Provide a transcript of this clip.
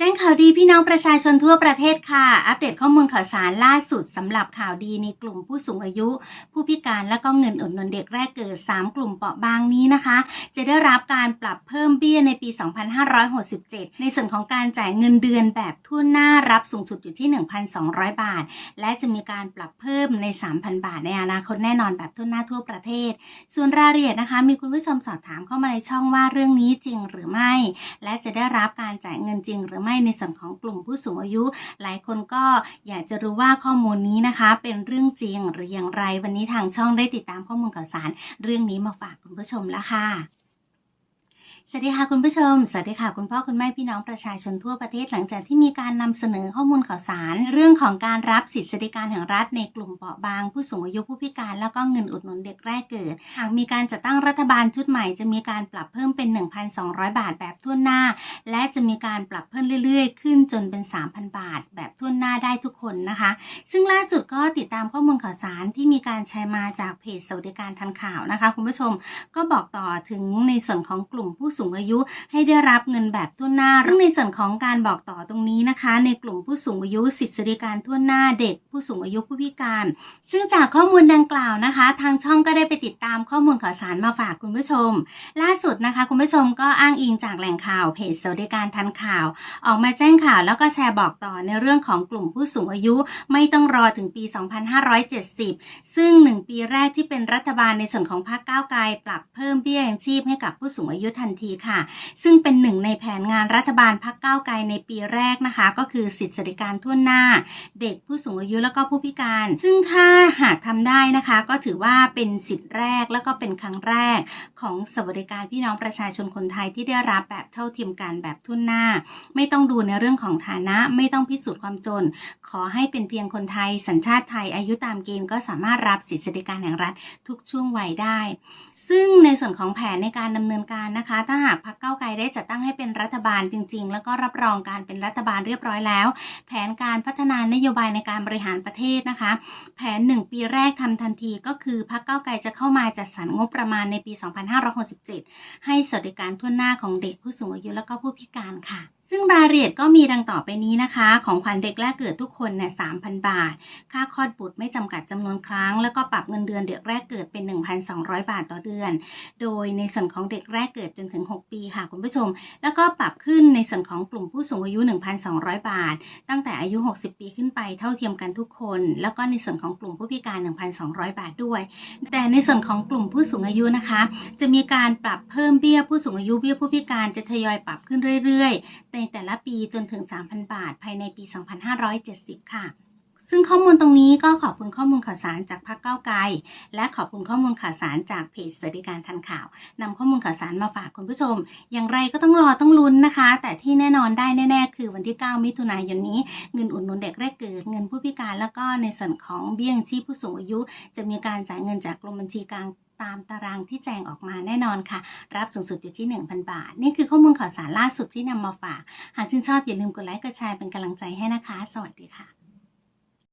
แจ้งข่าวดีพี่น้องประชาชนทั่วประเทศค่ะ อัปเดตข้อมูลข่าวสารล่าสุดสำหรับข่าวดีในกลุ่มผู้สูงอายุ ผู้พิการและก็เงินอุดหนุนเด็กแรกเกิด 3 กลุ่มเปราะบางนี้นะคะ จะได้รับการปรับเพิ่มเบี้ยในปี 2567 ในส่วนของการจ่ายเงินเดือนแบบทั่วหน้ารับสูงสุดอยู่ที่ 1,200 บาท และจะมีการปรับเพิ่มใน 3,000 บาทในอนาคตแน่นอนแบบทั่วหน้าทั่วประเทศ ส่วนรายละเอียดนะคะ มีคุณผู้ชมสอบถามเข้ามาในช่องว่าเรื่องนี้จริงหรือไม่ และจะได้รับการจ่ายเงินจริงหรือไม่ในส่วนของกลุ่มผู้สูงอายุ หลายคนก็อยากจะรู้ว่าข้อมูลนี้นะคะ เป็นเรื่องจริงหรืออย่างไรวันนี้ทางช่องได้ติดตามข้อมูลข่าวสาร เรื่องนี้มาฝากคุณผู้ชมแล้วค่ะ สวัสดีค่ะคุณผู้ชม สวัสดีค่ะคุณพ่อคุณแม่พี่น้องประชาชนทั่วประเทศหลังจากที่มีการนำเสนอข้อมูลข่าวสาร เรื่องของการรับสิทธิสวัสดิการแห่งรัฐในกลุ่มเปราะบาง ผู้สูงอายุผู้พิการ แล้วก็เงินอุดหนุนเด็กแรกเกิด หากมีการจัดตั้งรัฐบาลชุดใหม่จะมีการปรับเพิ่มเป็น 1,200 บาทแบบทั่วหน้า และจะมีการปรับเพิ่มเรื่อยๆ ขึ้นจนเป็น 3,000 บาท แบบทั่วหน้าได้ทุกคนนะคะ ซึ่งล่าสุดก็ติดตามข้อมูลข่าวสารที่มีการแชร์มาจากเพจสวัสดิการทันข่าวนะคะ คุณผู้ชมก็บอกต่อถึงในส่วนของกลุ่มผู้สูงอายุให้ได้รับเงินแบบทั่วหน้าซึ่งในส่วนของการบอกต่อตรงนี้นะคะ ในกลุ่มผู้สูงอายุสิทธิสวัสดิการทั่วหน้าเด็ก ผู้สูงอายุผู้พิการ ซึ่งจากข้อมูลดังกล่าวนะคะ ทางช่องก็ได้ไปติดตามข้อมูลข่าวสารมาฝากคุณผู้ชม ล่าสุดนะคะ คุณผู้ชมก็อ้างอิงจากแหล่งข่าวเพจสวัสดิการทันข่าว ออกมาแจ้งข่าวแล้วก็แชร์บอกต่อในเรื่องของกลุ่มผู้สูงอายุไม่ต้องรอถึงปี 2570 ซึ่ง 1 ปีแรกที่เป็นรัฐบาลในส่วนของพรรคก้าวไกลปรับเพิ่มเบี้ยยังชีพให้กับผู้สูงอายุทันทีค่ะ ซึ่งเป็นหนึ่งในแผนงานรัฐบาลพรรคก้าไกลในปีแรกนะคะ ก็คือสิทธิสวัสดิการทั่วหน้า เด็กผู้สูงอายุแล้วก็ผู้พิการ ซึ่งถ้าหากทำได้นะคะ ก็ถือว่าเป็นสิทธิแรกแล้วก็เป็นครั้งแรกของสวัสดิการพี่น้องประชาชนคนไทยที่ได้รับแบบเท่าเทียมกันแบบทั่วหน้า ไม่ต้องดูในเรื่องของฐานะไม่ต้องพิสูจน์ความจน ขอให้เป็นเพียงคนไทย สัญชาติไทยอายุตามเกณฑ์ก็สามารถรับสิทธิสวัสดิการแห่งรัฐทุกช่วงวัยได้ ซึ่งในส่วนของแผนในการดำเนินการนะคะ ถ้าหากพรรคเก้าไกลได้จัดตั้งให้เป็นรัฐบาลจริง ๆ แล้วก็รับรองการเป็นรัฐบาลเรียบร้อยแล้ว แผนการพัฒนานโยบายในการบริหารประเทศนะคะ แผน 1 ปีแรกทำทันทีก็คือพรรคเก้าไกลจะเข้ามาจัดสรรงบประมาณในปี 2567 ให้สวัสดิการทั่วหน้าของเด็กผู้สูงอายุแล้วก็ผู้พิการค่ะ ซึ่งรายละเอียดก็มีดังต่อไปนี้นะคะ ของขวัญเด็กแรกเกิดทุกคนเนี่ย3,000บาท ค่าคลอดบุตรไม่จำกัดจำนวนครั้ง แล้วก็ปรับเงินเดือนเด็กแรกเกิดเป็น 1,200 บาทต่อเดือน โดยในส่วนของเด็กแรกเกิดจนถึง 6 ปีค่ะคุณผู้ชม แล้วก็ปรับขึ้นในส่วนของกลุ่มผู้สูงอายุ 1,200 บาท ตั้งแต่อายุ 60 ปีขึ้นไปเท่าเทียมกันทุกคน แล้วก็ในส่วนของกลุ่มผู้พิการ 1,200 บาทด้วย แต่ในส่วนของกลุ่มผู้สูงอายุนะคะ จะมีการปรับเพิ่มเบี้ยผู้สูงอายุเบี้ยผู้พิการจะทยอยปรับขึ้นเรื่อยๆในแต่ละปีจนถึง 3,000 บาท ภายในปี 2570 ค่ะซึ่งข้อมูลตรงนี้ก็ขอบคุณข้อมูลข่าวสารจากพรรคเก้าไกล และขอบคุณข้อมูลข่าวสารจากเพจสวัสดิการทันข่าวนำข้อมูลข่าวสารมาฝากคุณผู้ชม อย่างไรก็ต้องรอต้องลุ้นนะคะ แต่ที่แน่นอนได้แน่ๆ คือวันที่ 9 มิถุนายนนี้ เงินอุดหนุนเด็กแรกเกิด เงินผู้พิการแล้วก็ในส่วนของเบี้ยงชีพผู้สูงอายุ จะมีการจ่ายเงินจากกรมบัญชีกลาง ตามตารางที่แจ้งออกมาแน่นอนค่ะ รับสูงสุดอยู่ที่ 1,000 บาท นี่คือข้อมูลข่าวสารล่าสุดที่นำมาฝาก หากชื่นชอบอย่าลืมกดไลค์กดแชร์เป็นกำลังใจให้นะคะ สวัสดีค่ะ